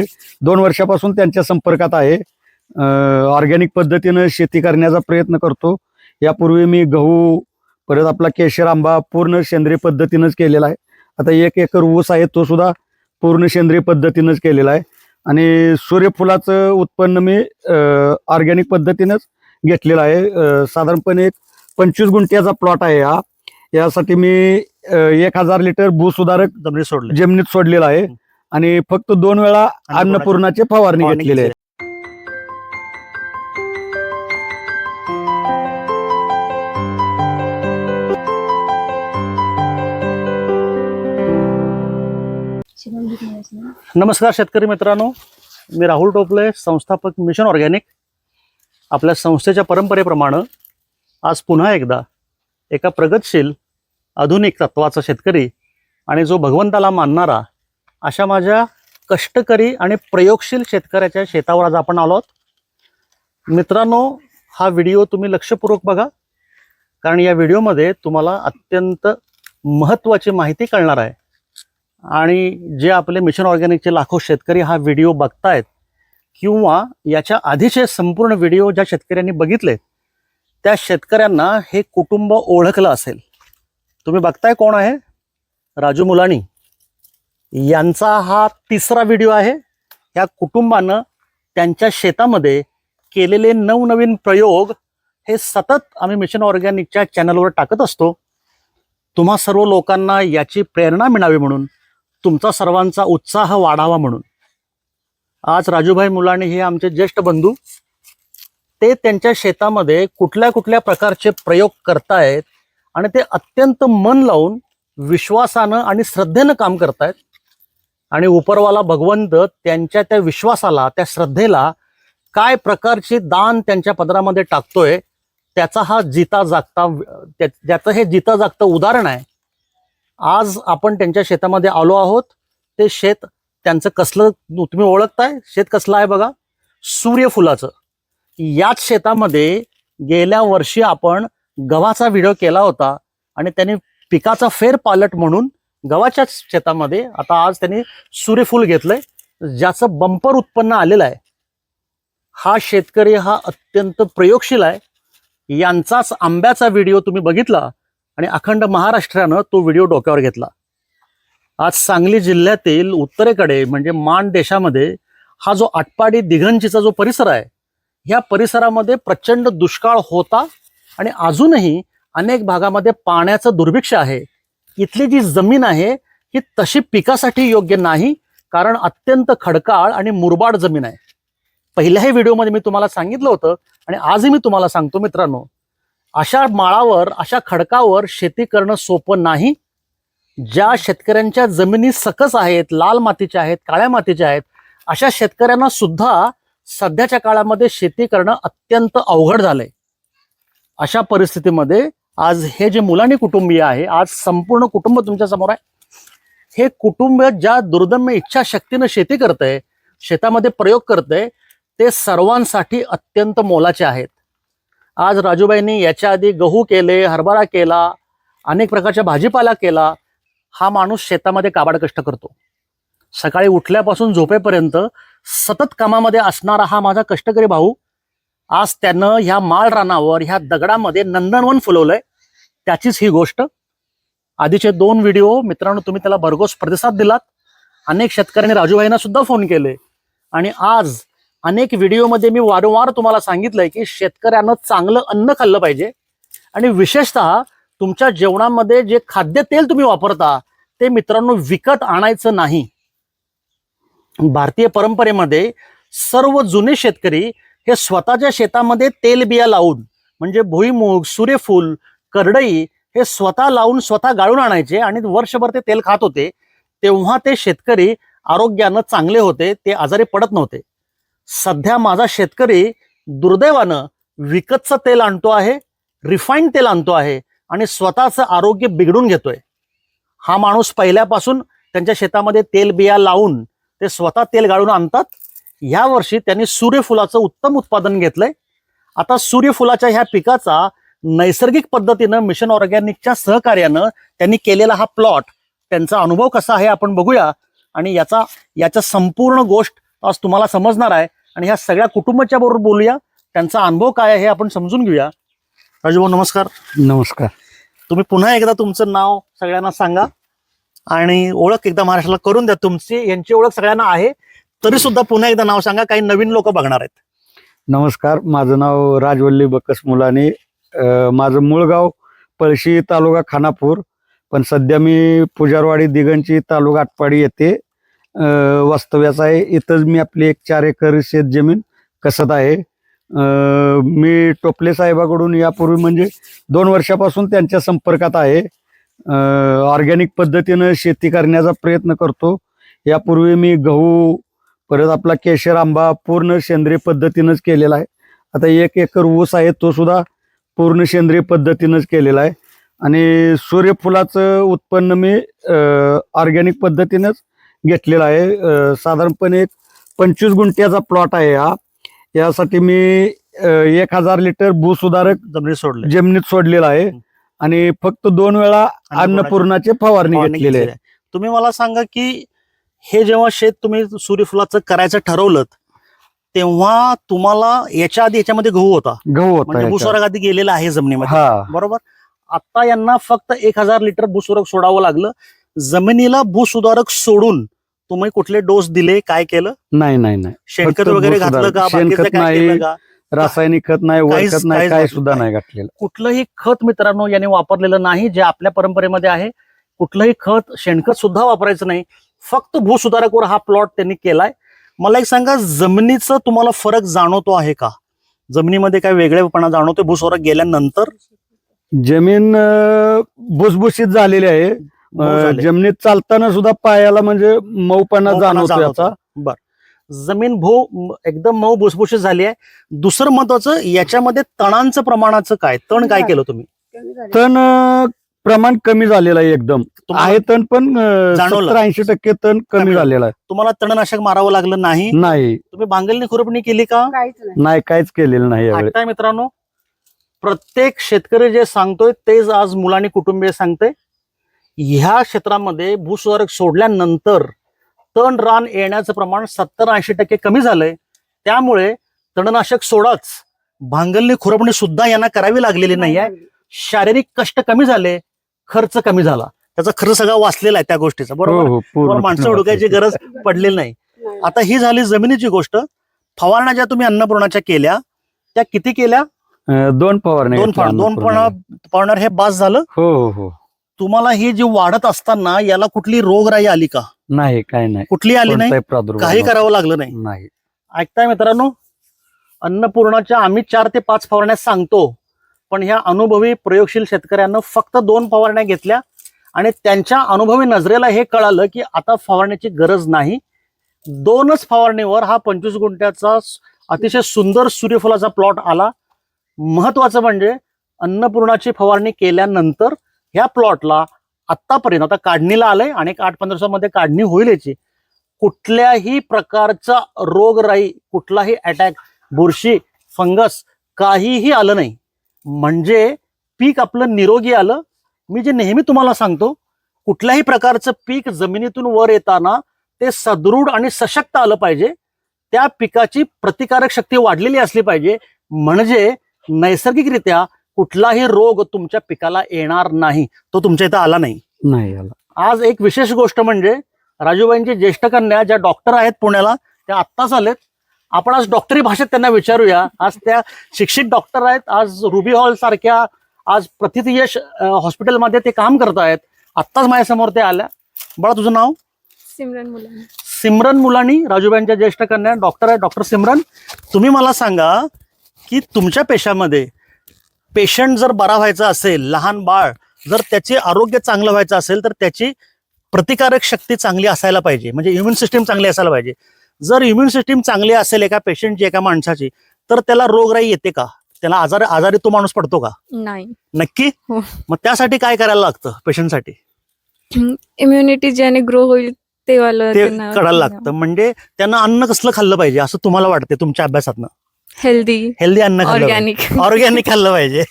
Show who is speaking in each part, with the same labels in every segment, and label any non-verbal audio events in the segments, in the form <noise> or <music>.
Speaker 1: दोन वर्षापासून त्यांच्या संपर्कात आहे. ऑर्गॅनिक पद्धतीनं शेती करण्याचा प्रयत्न करतो. यापूर्वी मी गहू परत आपला केशर आंबा पूर्ण सेंद्रिय पद्धतीनंच केलेला आहे. आता एक एकर ऊस आहे तो सुद्धा पूर्ण सेंद्रिय पद्धतीनंच केलेला आहे. आणि सूर्यफुलाचं उत्पन्न मी ऑर्गॅनिक पद्धतीनंच घेतलेलं आहे. साधारणपणे एक पंचवीस गुंठ्याचा प्लॉट आहे हा. यासाठी मी एक हजार लिटर भूसुधारक
Speaker 2: जमिनी सोडले
Speaker 1: जमिनीत सोडलेला आहे. आणि फक्त दोन वेळा अन्नपूर्णाचे फवारणी घेतलेली आहे.
Speaker 2: नमस्कार शेतकरी मित्रांनो. मी राहुल टोपले संस्थापक मिशन ऑर्गॅनिक. आपल्या संस्थेच्या परंपरेप्रमाणे आज पुन्हा एकदा एका प्रगतशील आधुनिक तत्वाचा शेतकरी आणि जो भगवंताला मानणारा अशा माझ्या कष्टकरी आणि प्रयोगशील शेतकऱ्याच्या शेतावर आज आपण आलो आहोत मित्रांनो हा व्हिडिओ तुम्ही लक्षपूर्वक बघा कारण या व्हिडिओमध्ये तुम्हाला अत्यंत महत्त्वाची माहिती कळणार आहे. आणि जे आपले मिशन ऑर्गॅनिकचे लाखो शेतकरी हा व्हिडिओ बघतायत किंवा याच्या आधीचे संपूर्ण व्हिडिओ ज्या शेतकऱ्यांनी बघितले त्या शेतकऱ्यांना हे कुटुंब ओळखलं असेल. तुम्ही बघताय कोण आहे? राजू मुलानी. यांचा हा तिसरा व्हिडिओ आहे. या कुटुंबानं त्यांच्या शेतामध्ये केलेले नवनवीन प्रयोग हे सतत आम्ही मिशन ऑर्गॅनिकच्या चॅनलवर टाकत असतो. तुम्हा सर्व लोकांना याची प्रेरणा मिळावी म्हणून तुमचा सर्वांचा उत्साह वाढावा म्हणून. आज राजूभाई मुलाणी हे आमचे ज्येष्ठ बंधू ते त्यांच्या शेतामध्ये कुठल्या कुठल्या प्रकारचे प्रयोग करतायत आणि ते अत्यंत मन लावून विश्वासानं आणि श्रद्धेनं काम करतायत. आणि उपरवाला भगवंत त्यांच्या त्या विश्वासाला त्या श्रद्धेला काय प्रकारचे दान त्यांच्या पदरामध्ये टाकतोय त्याचा हा जिता जागता त्याचं हे जिता जागतं उदाहरण आहे. आज आपण त्यांच्या शेतामध्ये आलो आहोत ते शेत त्यांचं कसलं तुम्ही ओळखताय? शेत कसलं आहे बघा? सूर्यफुलाचं. याच शेतामध्ये गेल्या वर्षी आपण गव्हाचा व्हिडिओ केला होता आणि त्यांनी पिकाचा फेर पालट म्हणून गव्हाच्याच शेतामध्ये आता आज त्यांनी सूर्यफूल घेतलंय. ज्याचं बंपर उत्पन्न आलेलं आहे. हा शेतकरी हा अत्यंत प्रयोगशील आहे. यांचाच आंब्याचा व्हिडिओ तुम्ही बघितला आणि अखंड महाराष्ट्रानं तो व्हिडिओ डोक्यावर घेतला. आज सांगली जिल्ह्यातील उत्तरेकडे म्हणजे मान देशामध्ये हा जो आटपाडी दिघंचीचा जो परिसर आहे ह्या परिसरामध्ये प्रचंड दुष्काळ होता आणि अजूनही अनेक भागामध्ये पाण्याचं दुर्भिक्ष आहे. इथली जी जमीन आहे ही तशी पिकासाठी योग्य नाही कारण अत्यंत खडकाळ आणि मुरबाड जमीन आहे. पहिल्याही व्हिडिओमध्ये मी तुम्हाला सांगितलं होतं आणि आजही मी तुम्हाला सांगतो मित्रांनो अशा माळावर अशा खडकावर शेती करणं सोपं नाही. ज्या शेतकऱ्यांच्या जमिनी सकस आहेत लाल मातीच्या आहेत काळ्या मातीच्या आहेत अशा शेतकऱ्यांना सुद्धा सध्याच्या काळामध्ये शेती करणं अत्यंत अवघड झालंय. अशा परिस्थितीमध्ये आज हे जे मुलांनी कुटुंबीय आहे आज संपूर्ण कुटुंब तुमच्यासमोर आहे. हे कुटुंब ज्या दुर्दम्य इच्छाशक्तीनं शेती करतंय शेतामध्ये प्रयोग करतंय ते सर्वांसाठी अत्यंत मोलाचे आहेत. आज राजूबाईंनी याच्या आधी गहू केले हरभरा केला अनेक प्रकारच्या भाजीपाला केला हा माणूस शेतामध्ये काबाड कष्ट करतो. सकाळी उठल्यापासून झोपेपर्यंत सतत कामामध्ये असणारा हा माझा कष्टकरी भाऊ आज त्यानं ह्या माळ रानावर ह्या दगडामध्ये नंदनवन फुलवलंय. त्याचीच ही गोष्ट. आधीचे दोन व्हिडिओ मित्रांनो तुम्ही त्याला भरघोस प्रतिसाद दिलात. अनेक शेतकऱ्यांनी राजूभाईंना सुद्धा फोन केले. आणि आज अनेक व्हिडिओमध्ये मी वारंवार तुम्हाला सांगितलंय की शेतकऱ्यानं चांगलं अन्न खाल्लं पाहिजे. आणि विशेषतः तुमच्या जेवणामध्ये जे खाद्य तेल तुम्ही वापरता ते मित्रांनो विकत आणायचं नाही. भारतीय परंपरेमध्ये सर्व जुने शेतकरी हे स्वतःच्या शेतामध्ये तेलबिया लावून म्हणजे भुईमूग सूर्यफूल करडई हे स्वतः लावून स्वतः गाळून आणायचे आणि वर्षभर ते तेल खात होते. तेव्हा ते शेतकरी आरोग्यानं चांगले होते ते आजारी पडत नव्हते. सध्या माझा शेतकरी दुर्दैवानं विकतचं तेल आणतो आहे रिफाईंड तेल आणतो आहे आणि स्वतःचं आरोग्य बिघडून घेतोय. हा माणूस पहिल्यापासून त्यांच्या शेतामध्ये तेल बिया लावून ते स्वतः तेल गाळून आणतात. ह्या वर्षी त्यांनी सूर्यफुलाचं उत्तम उत्पादन घेतलंय. आता सूर्यफुलाच्या ह्या पिकाचा नैसर्गिक पद्धतीनं मिशन ऑर्गॅनिकच्या सहकार्यानं त्यांनी केलेला हा प्लॉट त्यांचा अनुभव कसा आहे आपण बघूया. आणि याचा याचा संपूर्ण गोष्ट आज तुम्हाला समजणार आहे. आणि ह्या सगळ्या कुटुंबाच्या बरोबर बोलूया. त्यांचा अनुभव काय आहे हे आपण समजून घेऊया. राजूभाऊ नमस्कार.
Speaker 1: नमस्कार.
Speaker 2: तुम्ही पुन्हा एकदा तुमचं नाव सगळ्यांना सांगा. आणि ओळख एकदा महाराष्ट्राला करून द्या. तुमची यांची ओळख सगळ्यांना आहे. तरी सुद्धा पुन्हा एकदा नाव सांगा काही नवीन लोक बघणार आहेत.
Speaker 1: नमस्कार माझं नाव राजवल्ली बकस मुलाने. अ, माझं मूळ गाव पळशी तालुका खानापूर पण सध्या मी पुजारवाडी दिगंची तालुका आटपाडी येथे अ, वास्तव्यास आहे. इथंच मी आपली एक चार एकर शेत जमीन कसत आहे. अ, मी टोपले साहेबाकडून यापूर्वी म्हणजे दोन वर्षापासून त्यांच्या संपर्कात आहे. ऑर्गॅनिक पद्धतीनं शेती करण्याचा प्रयत्न करतो. यापूर्वी मी गहू परत आपला केशर आंबा पूर्ण सेंद्रिय पद्धतीनंच केलेला आहे. आता एक एकर ऊस आहे तो सुद्धा पूर्ण सेंद्रिय पद्धतीनंच केलेला आहे. आणि सूर्यफुलाचं उत्पन्न मी ऑर्गॅनिक पद्धतीनंच घेतलेलं आहे. साधारणपणे एक पंचवीस गुंठ्याचा प्लॉट आहे हा. यासाठी मी एक हजार लिटर भूसुधारक
Speaker 2: जमिनी सोडले
Speaker 1: जमिनीत सोडलेला आहे. आणि फक्त दोन वेळा अन्नपूर्णाचे फवारणी घेतलेली आहे.
Speaker 2: तुम्ही मला सांगा की हे जेव्हा शेत तुम्ही सूर्यफुलाचं करायचं ठरवलं तेव्हा तुम्हाला याच्या आधी याच्यामध्ये गहू होता.
Speaker 1: गहू होता
Speaker 2: म्हणजे. भूस्वरक आधी गेलेला आहे जमिनीमध्ये.
Speaker 1: हा.
Speaker 2: बरोबर? आता यांना फक्त एक हजार लिटर भूसुधारक सोडावं लागलं. जमिनीला भूसुधारक सोडून तुम्ही कुठले डोस दिले काय केलं?
Speaker 1: नाही नाही नाही.
Speaker 2: शेणखत वगैरे घातलं. का?
Speaker 1: शेणखत नाही. रासायनिक खत नाही वरखत नाही काय सुद्धा.
Speaker 2: नाही
Speaker 1: घातलेलं.
Speaker 2: कुठलंही खत मित्रांनो यांनी वापरलेलं नाही जे आपल्या परंपरेमध्ये आहे. कुठलंही खत शेणखत सुद्धा वापरायचं नाही. फक्त भूसुधारकवर हा प्लॉट त्यांनी केलाय. मला एक सांगा जमिनीचं तुम्हाला फरक जाणवतो आहे का? जमिनीमध्ये काय वेगळेपणा जाणवतो भूसुधारक गेल्यानंतर?
Speaker 1: जमीन भुसभुशीत झालेली आहे. जमिनीत चालताना सुद्धा पायाला म्हणजे मऊपणा जाणवतो. याचा
Speaker 2: बर. जमीन भू एकदम मऊ भुसभुशीत झाली आहे. दुसरं महत्वाचं याच्यामध्ये तणांचं प्रमाणाचं काय? तण काय केलं तुम्ही?
Speaker 1: तण प्रमाण कमी झालेलं आहे एकदम.
Speaker 2: तुम्हाला-
Speaker 1: आहे तण पण
Speaker 2: जाणवलं.
Speaker 1: ऐंशी टक्के तण
Speaker 2: कमी
Speaker 1: कमी झालेलं आहे.
Speaker 2: तुम्हाला तणनाशक मारावं लागलं नाही?
Speaker 1: नाही.
Speaker 2: तुम्ही बांगलनी खुरपणी केली का?
Speaker 3: काहीच नाही.
Speaker 1: नाही काहीच केलेलं नाही यावेळी.
Speaker 2: ऐकताय मित्रांनो. प्रत्येक शेतकरी जे सांगतोय तेच आज मुलांनी कुटुंबीय सांगते ह्या क्षेत्रामध्ये भूसुधारक सोडल्यानंतर तण रान येण्याचं प्रमाण सत्तर ऐंशी टक्के कमी झालंय. त्यामुळे तणनाशक सोडाच. भांगलनी खुरपणी सुद्धा यांना करावी लागलेली नाहीये. शारीरिक कष्ट कमी झाले. खर्च कमी झाला. त्याचा खर्च सगळा वाचलेला आहे त्या गोष्टीचा
Speaker 1: हो
Speaker 2: बरोबर
Speaker 1: हो पूर्ण
Speaker 2: माणसं हुडकायची गरज पडलेली नाही.
Speaker 3: नाही.
Speaker 2: आता ही झाली जमिनीची गोष्ट. फवारण्या ज्या तुम्ही अन्नपूर्णाच्या केल्या त्या किती केल्या?
Speaker 1: दोन फवारण्या
Speaker 2: दोन दोन फवारणार हे बास झालं?
Speaker 1: हो हो हो.
Speaker 2: तुम्हाला ही जी वाढत असताना याला कुठली रोगराई आली का?
Speaker 1: नाही काय नाही.
Speaker 2: कुठली आली नाही? काही. करावं लागलं नाही.
Speaker 1: नाही.
Speaker 2: ऐकताय मित्रांनो? अन्नपूर्णाच्या आम्ही चार ते पाच फवारण्या सांगतो. पण ह्या अनुभवी प्रयोगशील शेतकऱ्यांना फक्त दोन फवारण्या घेतल्या आणि त्यांच्या अनुभवी नजरेला हे कळालं की आता फवारण्याची गरज नाही. दोनच फवारणीवर हा पंचवीस गुंठ्याचा अतिशय सुंदर सूर्यफुलाचा प्लॉट आला. महत्वाचं म्हणजे अन्नपूर्णाची फवारणी केल्यानंतर ह्या प्लॉटला आतापर्यंत आता काढणीला आलंय आणि एक आठ पंधरा दिवसामध्ये काढणी होईल याची. कुठल्याही प्रकारचा रोगराई कुठलाही अटॅक बुरशी फंगस काहीही आलं नाही. म्हणजे पीक आपलं निरोगी आलं. मी जे नेहमी तुम्हाला सांगतो कुठल्याही प्रकारचं पीक जमिनीतून वर येताना ते सदृढ आणि सशक्त आलं पाहिजे. त्या पिकाची प्रतिकारक शक्ती वाढलेली असली पाहिजे. म्हणजे नैसर्गिकरित्या कुठलाही रोग तुमच्या पिकाला येणार नाही. तो तुमच्या इथं आला नाही.
Speaker 1: नाही आला.
Speaker 2: आज एक विशेष गोष्ट म्हणजे राजूबाईंची ज्येष्ठ कन्या ज्या डॉक्टर आहेत पुण्याला त्या आत्ताच आलेत. आपण आज डॉक्टरी भाषेत त्यांना विचारूया. आज त्या शिक्षित डॉक्टर आहेत. आज रुबी हॉल सारख्या आज प्रथित यश अं, हॉस्पिटलमध्ये ते काम करत आहेत. आत्ताच माझ्यासमोर ते आल्या. बाळा तुझं नाव?
Speaker 3: सिमरन मुलांना.
Speaker 2: सिमरन मुलानी राजूबाईंच्या ज्येष्ठ कन्या डॉक्टर आहे डॉक्टर सिमरन. तुम्ही मला सांगा की तुमच्या पेशामध्ये पेशंट जर बरा व्हायचा असेल लहान बाळ जर त्याचे आरोग्य चांगलं व्हायचं असेल तर त्याची प्रतिकारक शक्ती चांगली असायला पाहिजे. म्हणजे इम्युन सिस्टीम चांगली असायला पाहिजे. जर इम्युन सिस्टीम चांगली असेल एका पेशंटची एका माणसाची तर त्याला रोगराई येते का? त्याला आजार आजारी तो माणूस पडतो का?
Speaker 3: नाही.
Speaker 2: नक्की?
Speaker 3: हो.
Speaker 2: मग त्यासाठी काय करायला लागतं पेशंटसाठी
Speaker 3: इम्युनिटी ज्याने ग्रो होईल ते वालं
Speaker 2: ते कळायला लागतं. म्हणजे त्यांना अन्न कसलं खाल्लं पाहिजे असं तुम्हाला वाटते तुमच्या अभ्यासातनं?
Speaker 3: हेल्दी
Speaker 2: हेल्दी अन्न खाल्लं पाहिजे.
Speaker 3: ऑर्गॅनिक
Speaker 2: ऑर्गॅनिक खाल्लं पाहिजे.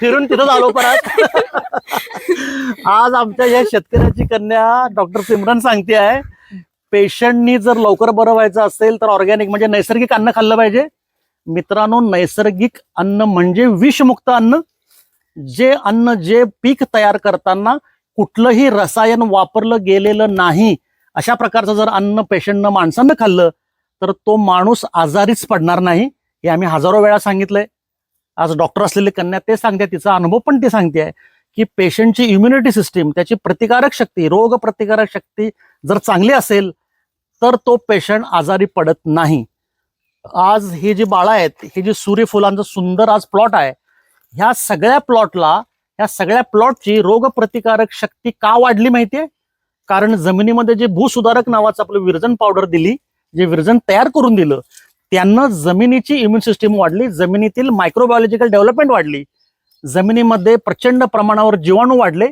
Speaker 2: फिरून तिथंच आलो परत. <laughs> आज आमच्या या शेतकऱ्याची कन्या डॉक्टर सिमरन सांगते आहे पेशंटनी जर लवकर बरं व्हायचं असेल तर ऑर्गॅनिक म्हणजे नैसर्गिक अन्न खाल्लं पाहिजे. मित्रांनो नैसर्गिक अन्न म्हणजे विषमुक्त अन्न. जे अन्न जे पीक तयार करताना कुठलंही रसायन वापरलं गेलेलं नाही अशा प्रकारचं जर अन्न पेशंटनं माणसानं खाल्लं तर तो माणूस आजारीच पडणार नाही हे आम्ही हजारो वेळा सांगितलंय. आज डॉक्टर असलेली कन्या ते सांगते तिचा अनुभव पण ते सांगते की पेशंटची इम्युनिटी सिस्टीम त्याची प्रतिकारक शक्ती रोग प्रतिकारक शक्ती जर चांगली असेल तर तो पेशंट आजारी पडत नाही. आज ही जी बाळ आहेत हे जे सूर्यफुलांचं सुंदर आज प्लॉट आहे ह्या सगळ्या प्लॉटला ह्या सगळ्या प्लॉटची रोगप्रतिकारक शक्ती का वाढली माहितीये? कारण जमिनीमध्ये जे भूसुधारक नावाचं आपलं विरजन पावडर दिली जे विरजन तयार करून दिलं त्यांना जमिनीची इम्युन सिस्टीम वाढली जमिनीतील मायक्रोबायोलॉजिकल डेव्हलपमेंट वाढली जमिनीमध्ये प्रचंड प्रमाणावर जीवाणू वाढले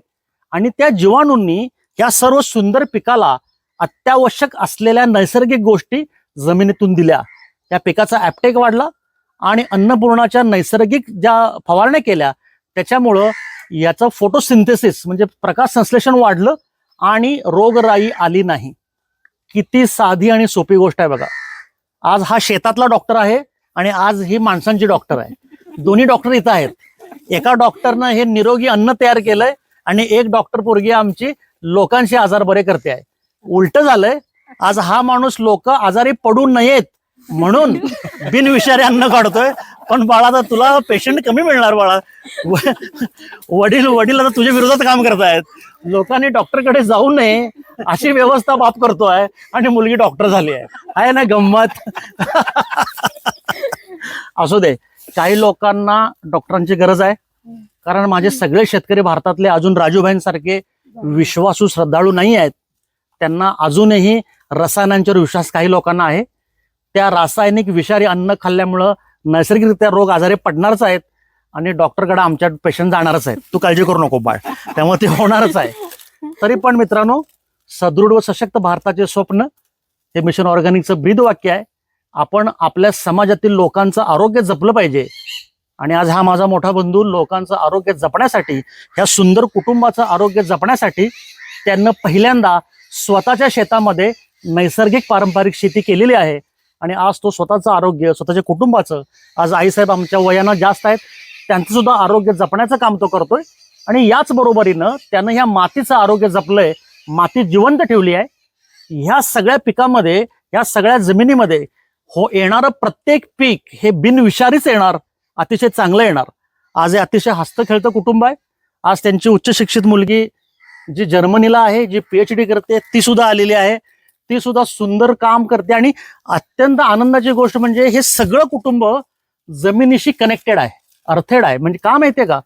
Speaker 2: आणि त्या जीवाणूंनी या सर्व सुंदर पिकाला अत्यावश्यक असलेल्या नैसर्गिक गोष्टी जमिनीतून दिल्या. त्या पिकाचा ॲपटेक वाढला आणि अन्नपूर्णाच्या नैसर्गिक ज्या फवारण्या केल्या त्याच्यामुळं याचं फोटोसिंथेसिस म्हणजे प्रकाश संश्लेषण वाढलं आणि रोगराई आली नाही. किती साधी आणि सोपी गोष्ट आहे बघा. आज हा शेतातला डॉक्टर आहे आणि आज ही माणसांची डॉक्टर आहे. दोन्ही डॉक्टर इथं आहेत. एका डॉक्टरनं हे निरोगी अन्न तयार केलंय आणि एक डॉक्टर पोरगी आमची लोकांशी आजार बरे करते आहे. उलट झालंय. आज हा माणूस लोक आजारी पडू नयेत म्हणून बिनविषारी अन्न काढतोय. पण बाळा आता तुला पेशंट कमी मिळणार बाळा. वडील वडील आता तुझ्या विरोधात काम करतायत. लोकांनी डॉक्टरकडे जाऊ नये अशी व्यवस्था बाप करतोय आणि मुलगी डॉक्टर झाली आहे. आहे ना गंमत? असू दे. काही लोकांना डॉक्टरांची गरज आहे. कारण माझे सगळे शेतकरी भारतातले अजून राजूभाईंसारखे विश्वासू श्रद्धाळू नाही आहेत. त्यांना अजूनही रसायनांच्यावर विश्वास काही लोकांना आहे. त्या रासायनिक विषारी अन्न खाल्ल्यामुळं नैसर्गिकरित्या रोग आजारी पडणारच आहेत आणि डॉक्टरकडे आमच्या पेशंट जाणारच आहेत. तू काळजी करू नको बाळ. त्यामुळे ते होणारच आहे. तरी पण मित्रांनो सदृढ व सशक्त भारताचे स्वप्न हे मिशन ऑर्गॅनिकचं ब्रीद वाक्य आहे. आपण आपल्या समाजातील लोकांचं आरोग्य जपलं पाहिजे. आणि आज हा माझा मोठा बंधू लोकांचं आरोग्य जपण्यासाठी ह्या सुंदर कुटुंबाचं आरोग्य जपण्यासाठी त्यांना पहिल्यांदा स्वतःच्या शेतामध्ये नैसर्गिक पारंपरिक शेती केलेली आहे. आणि आज तो स्वतःचं आरोग्य स्वतःच्या कुटुंबाचं आज आईसाहेब आमच्या वयानं जास्त आहेत त्यांचं सुद्धा आरोग्य जपण्याचं काम तो करतोय. आणि याच बरोबरीनं त्यानं ह्या मातीचं आरोग्य जपलंय माती जिवंत ठेवली आहे. ह्या सगळ्या पिकामध्ये ह्या सगळ्या जमिनीमध्ये हो येणारं प्रत्येक पीक हे बिनविषारीच येणार अतिशय चांगलं येणार. आज हे अतिशय हस्तखेळतं कुटुंब आहे. आज त्यांची उच्च शिक्षित मुलगी जी जर्मनीला आहे जी पीएच डी करते ती सुद्धा आलेली आहे. ती सुद्धा सुंदर काम करते आणि अत्यंत आनंदाची गोष्ट म्हणजे हे सगळं कुटुंब जमिनीशी कनेक्टेड आहे अर्थेड आहे. म्हणजे का माहितीये का?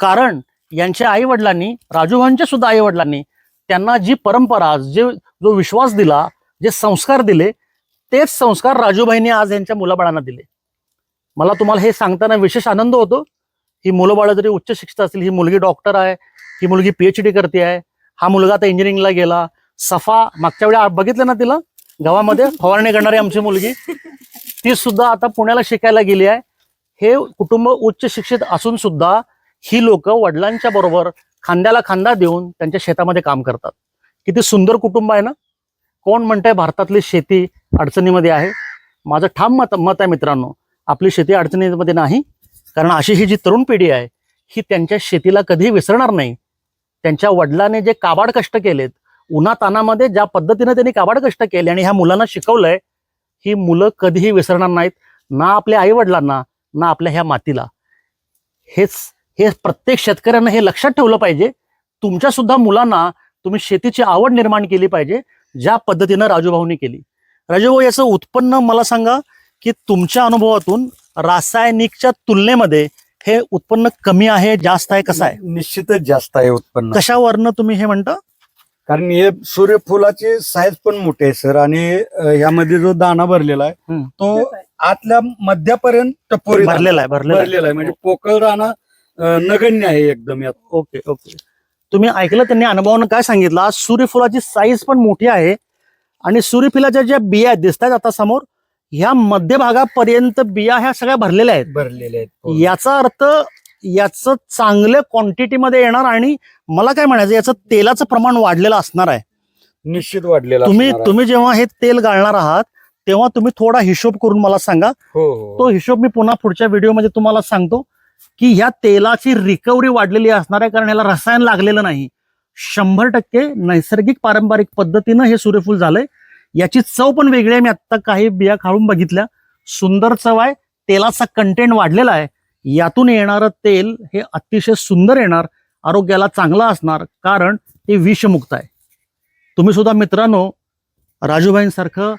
Speaker 2: कारण यांच्या आई वडिलांनी राजूभाईंच्या सुद्धा आई वडिलांनी त्यांना जी परंपरा जे जो विश्वास दिला जे संस्कार दिले तेच संस्कार राजूभाईने आज यांच्या मुलाबाळांना दिले. मला तुम्हाला हे सांगताना विशेष आनंद होतो. ही मुलं जरी उच्च शिक्षित असतील ही मुलगी डॉक्टर आहे ही मुलगी पीएच डी करते आहे. हा मुलगा आता इंजिनिअरिंगला गेला. सफा मागच्या वेळी बघितलं ना तिला? गावामध्ये फवारणी करणारी आमची मुलगी. ती सुद्धा आता पुण्याला शिकायला गेली आहे. हे कुटुंब उच्च शिक्षित असून सुद्धा ही लोक वडिलांच्या बरोबर खांद्याला खांदा देऊन त्यांच्या शेतामध्ये काम करतात. किती सुंदर कुटुंब आहे ना? कोण म्हणतंय भारतातली शेती अडचणीमध्ये आहे? माझं ठाम मत मत आहे मित्रांनो आपली शेती अडचणीमध्ये नाही. कारण अशी ही जी तरुण पिढी आहे ही त्यांच्या शेतीला कधी विसरणार नाही. त्यांच्या वडिलांनी जे काबाड कष्ट केलेत उन्हातानामध्ये ज्या पद्धतीने त्यांनी काबाड कष्ट केले आणि ह्या मुलांना शिकवलंय ही मुलं कधीही विसरणार नाहीत ना आपल्या आई वडिलांना ना आपल्या ह्या मातीला. हेच हे प्रत्येक शेतकऱ्यांना हे लक्षात ठेवलं पाहिजे. तुमच्या सुद्धा मुलांना तुम्ही शेतीची आवड निर्माण केली पाहिजे ज्या पद्धतीनं राजूभाऊनी केली. राजूभाऊ याचं उत्पन्न मला सांगा की तुमच्या अनुभवातून रासायनिकच्या तुलनेमध्ये हे उत्पन्न कमी आहे जास्त आहे कसं आहे?
Speaker 1: निश्चितच जास्त आहे उत्पन्न.
Speaker 2: कशावरनं तुम्ही हे म्हणता?
Speaker 1: कारण हे सूर्यफुलाची साईज पण मोठी आहे सर आणि ह्यामध्ये जो दाणा भरलेला आहे. तो आतल्या मध्यापर्यंत टपोरी
Speaker 2: भरलेला आहे भरलेला आहे.
Speaker 1: भरलेला आहे. म्हणजे पोकळ दाणा नगण्य आहे एकदम यात.
Speaker 2: Okay okay. तुम्ही ऐकलं त्यांनी अनुभवानं काय सांगितलं? आज सूर्यफुलाची साईज पण मोठी आहे आणि सूर्यफुलाच्या ज्या बिया दिसत आहेत आता समोर ह्या मध्यभागापर्यंत बिया ह्या सगळ्या भरलेल्या आहेत.
Speaker 1: भरलेले आहेत हो.
Speaker 2: याचा अर्थ याचं चांगल्या क्वांटिटीमध्ये येणार आणि मला काय म्हणायचं याचं तेलाचं प्रमाण वाढलेलं असणार आहे.
Speaker 1: निश्चित वाढलेला
Speaker 2: तुम्ही. तुम्ही जेव्हा हे तेल गाळणार आहात तेव्हा तुम्ही थोडा हिशोब करून मला सांगा.
Speaker 1: हो हो.
Speaker 2: तो हिशोब मी पुन्हा पुढच्या व्हिडिओमध्ये तुम्हाला सांगतो की ह्या तेलाची रिकव्हरी वाढलेली असणार आहे कारण याला रसायन लागलेलं नाही. शंभर टक्के नैसर्गिक पारंपरिक पद्धतीनं हे सूर्यफूल झालंय. याची चव पण वेगळी आहे. मी आत्ता काही बिया खाऊन बघितल्या. सुंदर चव आहे. तेलाचा कंटेंट वाढलेला आहे. यातून येणारं तेल हे अतिशय सुंदर येणार. आरोग्याला चांगलं असणार. कारण ते विषमुक्त आहे. तुम्ही सुद्धा मित्रांनो राजूभाईंसारखं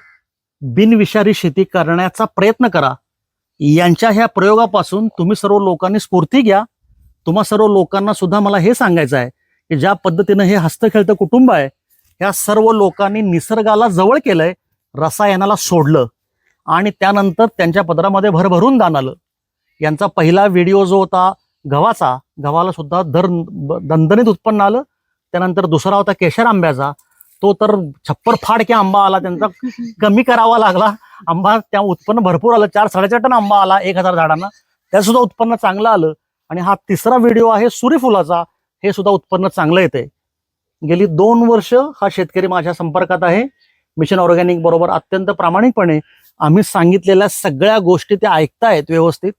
Speaker 2: बिनविषारी शेती करण्याचा प्रयत्न करा. यांच्या ह्या प्रयोगापासून तुम्ही सर्व लोकांनी स्फूर्ती घ्या. तुम्हा सर्व लोकांना सुद्धा मला हे सांगायचं आहे की ज्या पद्धतीनं हे हस्तखेळतं कुटुंब आहे ह्या सर्व लोकांनी निसर्गाला जवळ केलंय रसायनाला सोडलं आणि त्यानंतर त्यांच्या पदरामध्ये भरभरून दान आलं. यांचा पहिला व्हिडिओ जो होता गव्हाचा गव्हाला सुद्धा दर दणदणीत उत्पन्न आलं. त्यानंतर दुसरा होता केशर आंब्याचा. तो तर छप्पर फाडके आंबा आला त्यांचा कमी करावा लागला. आंबा त्या उत्पन्न भरपूर आलं चार साडेचार टन आंबा आला एक हजार झाडांना. त्या सुद्धा उत्पन्न चांगलं आलं. आणि हा तिसरा व्हिडिओ आहे सूर्यफुलाचा. हे सुद्धा उत्पन्न चांगलं येते गेली दोन वर्ष हा शेतकरी माझ्या संपर्कात आहे. मिशन ऑर्गॅनिक बरोबर अत्यंत प्रामाणिकपणे आम्ही सांगितलेल्या सगळ्या गोष्टी ते ऐकतायत व्यवस्थित.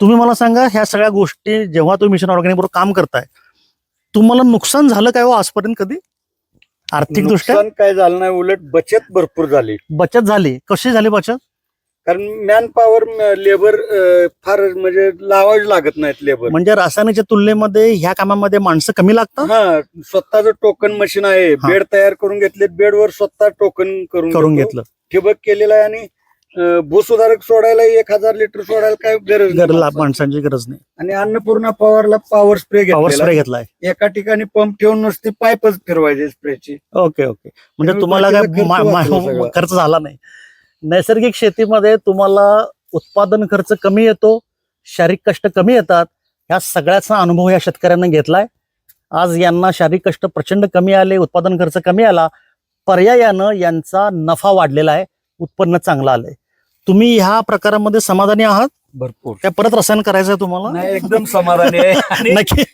Speaker 2: तुम्ही मला सांगा ह्या सगळ्या गोष्टी जेव्हा तुम्ही मिशन ऑर्गॅनिक बरोबर काम करताय तुम्हाला नुकसान झालं काय हो आजपर्यंत कधी? आर्थिक दृष्ट्या?
Speaker 1: नुकसान काय झालं नाही उलट बचत भरपूर झाली.
Speaker 2: बचत झाली. कशी झाली बचत?
Speaker 1: कारण मॅन पॉवर लेबर फार म्हणजे लावावी लागत नाहीत लेबर
Speaker 2: म्हणजे रासायनिकच्या तुलनेमध्ये ह्या कामामध्ये माणसं कमी लागतात
Speaker 1: हा स्वतःच टोकन मशीन आहे
Speaker 2: हा.
Speaker 1: बेड तयार करून घेतले बेडवर स्वतः टोकन करून
Speaker 2: करून
Speaker 1: घेतो.
Speaker 2: घेतलं
Speaker 1: ठिबक केलेलं आहे आणि अं, भूसुधारक सोडायला एक हजार लिटर सोडायला काय गरज नाही
Speaker 2: गरला. माणसांची गरज नाही
Speaker 1: आणि अन्नपूर्णा पॉवरला पॉवर स्प्रे
Speaker 2: पॉवर स्प्रे घेतलाय.
Speaker 1: एका ठिकाणी पंप ठेवून नुसती पाईपच फिरवायचे स्प्रेची
Speaker 2: ओके ओके म्हणजे तुम्हाला काय
Speaker 1: बाकीचा खर्च
Speaker 2: मा- मा-
Speaker 1: वाचला सगळा.
Speaker 2: खर्च झाला नाही नैसर्गिक शेतीमध्ये तुम्हाला उत्पादन खर्च कमी येतो शारीरिक कष्ट कमी येतात ह्या सगळ्याचा अनुभव या शेतकऱ्यांना घेतलाय. आज यांना शारीरिक कष्ट प्रचंड कमी आले उत्पादन खर्च कमी आला पर्यायानं यांचा नफा वाढलेला आहे उत्पन्न चांगलं आलंय. तुम्ही ह्या प्रकारामध्ये समाधानी आहात?
Speaker 1: भरपूर.
Speaker 2: काय परत रसायन करायचं आहे तुम्हाला?
Speaker 1: नाही एकदम समाधानी आहे. <laughs>
Speaker 2: नक्की. <laughs>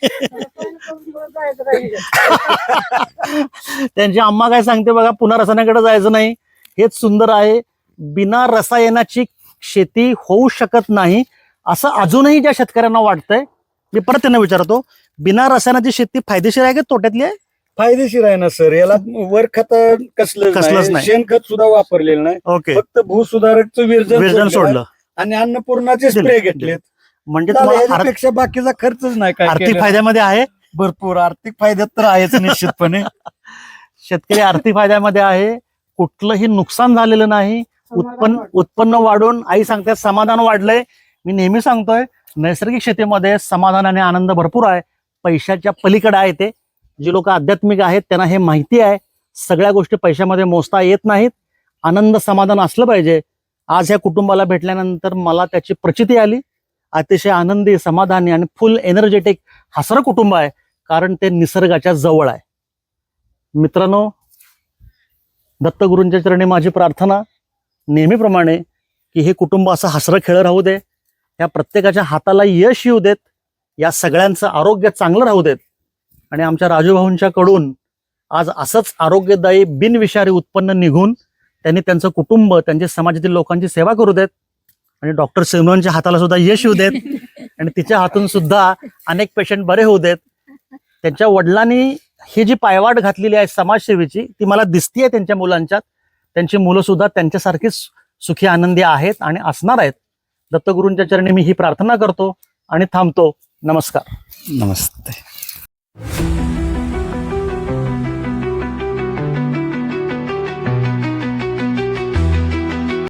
Speaker 2: त्यांची अम्मा काय सांगते बघा पुन्हा रसायनाकडे जायचं नाही. हेच सुंदर आहे. बिना रसायनाची शेती होऊ शकत नाही असं अजूनही ज्या शेतकऱ्यांना वाटतंय मी परत त्यांना विचारतो बिना रसायनाची शेती फायदेशीर आहे की तोट्यातली आहे?
Speaker 1: फायदेशीर आहे ना सर. याला वर खत कसलंच
Speaker 2: कसलंच
Speaker 1: नाही.
Speaker 2: नाही.
Speaker 1: शेणखत सुद्धा वापरलेलं नाही.
Speaker 2: ओके.
Speaker 1: फक्त भूसुधारकचं विरजन
Speaker 2: सोडलं
Speaker 1: आणि अन्नपूर्णाचे
Speaker 2: दिलं,
Speaker 1: स्प्रे. घेतलेत.
Speaker 2: म्हणजे
Speaker 1: झालं,
Speaker 2: तुम्हाला आर्थ-
Speaker 1: ह्याच्यापेक्षा बाकीचा खर्चच नाही काय
Speaker 2: आर्थिक
Speaker 1: केलेला.
Speaker 2: फायद्यामध्ये आहे?
Speaker 1: भरपूर आर्थिक फायद्यात तर आहेच निश्चितपणे. <laughs>
Speaker 2: शेतकरी आर्थिक फायद्यामध्ये आहे. कुठलंही नुकसान झालेलं नाही. उत्पन्न उत्पन्न वाढून आई सांगते समाधान वाढलंय. मी नेहमी सांगतोय नैसर्गिक शेतीमध्ये समाधान आणि आनंद भरपूर आहे. पैशाच्या पलीकडे आहे ते. जी लोक आध्यात्मिक आहेत त्यांना हे माहिती आहे. सगळ्या गोष्टी पैशामध्ये मोजता येत नाहीत. आनंद समाधान असलं पाहिजे. आज ह्या कुटुंबाला भेटल्यानंतर मला त्याची प्रचिती आली. अतिशय आनंदी समाधानी आणि फुल एनर्जेटिक हसरं कुटुंब आहे. कारण ते निसर्गाच्या जवळ आहे. मित्रांनो दत्तगुरूंच्या चरणी माझी प्रार्थना नेहमीप्रमाणे की हे कुटुंब असं हसरं खेळ राहू दे या प्रत्येकाच्या हाताला यश येऊ देत या सगळ्यांचं आरोग्य चांगलं राहू देत. आणि आमच्या राजूभाऊंच्याकडून आज असंच आरोग्यदायी बिनविषारी उत्पन्न निघून त्यांनी त्यांचं कुटुंब त्यांच्या समाजातील लोकांची सेवा करू देत आणि डॉक्टर सिमरनच्या हाताला सुद्धा यश येऊ देत. आणि तिच्या हातून सुद्धा अनेक पेशंट बरे होऊ देत. त्यांच्या वडिलांनी ही जी पायवाट घातलेली आहे समाजसेवेची ती मला दिसतीये त्यांच्या मुलांच्यात. त्यांची मुलं सुद्धा त्यांच्यासारखीच सुखी आनंदी आहेत आणि असणार आहेत. दत्तगुरूंच्या चरणी मी ही प्रार्थना करतो आणि थांबतो. नमस्कार.
Speaker 1: नमस्ते.